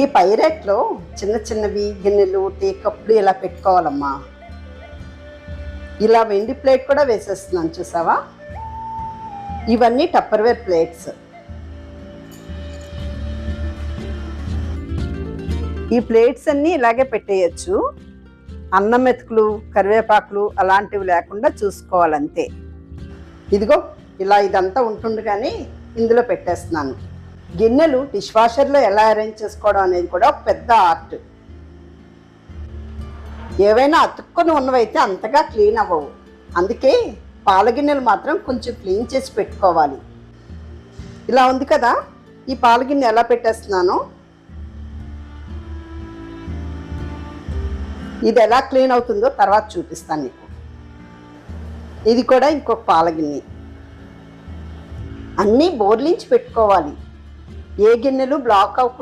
ఈ పైరెట్లో చిన్న చిన్నవి గిన్నెలు టీ కప్పులు ఇలా పెట్టుకోవాలమ్మా. ఇలా వెండి ప్లేట్ కూడా వేసేస్తున్నాను చూసావా? ఇవన్నీ టప్పర్వేర్ ప్లేట్స్. ఈ ప్లేట్స్ అన్నీ ఇలాగే పెట్టేయచ్చు. అన్నం మెతుకులు కరివేపాకులు అలాంటివి లేకుండా చూసుకోవాలంతే. ఇదిగో ఇలా ఇదంతా ఉంటుండగానే ఇందులో పెట్టేస్తున్నాను. గిన్నెలు డిష్ వాషర్లో ఎలా అరేంజ్ చేసుకోవడం అనేది కూడా ఒక పెద్ద ఆర్ట్. ఏవైనా అతుక్కొని ఉన్నవైతే అంతగా క్లీన్ అవ్వవు. అందుకే పాల గిన్నెలు మాత్రం కొంచెం క్లీన్ చేసి పెట్టుకోవాలి. ఇలా ఉంది కదా? ఈ పాల గిన్నె ఎలా పెట్టేస్తున్నాను? ఇది ఎలా క్లీన్ అవుతుందో తర్వాత చూపిస్తాను నీకు ఇది కూడా ఇంకొక పాల గిన్నె. అన్నీ బోర్లించి పెట్టుకోవాలి. ఏ గిన్నెలు బ్లాక్ అవ్వకుండా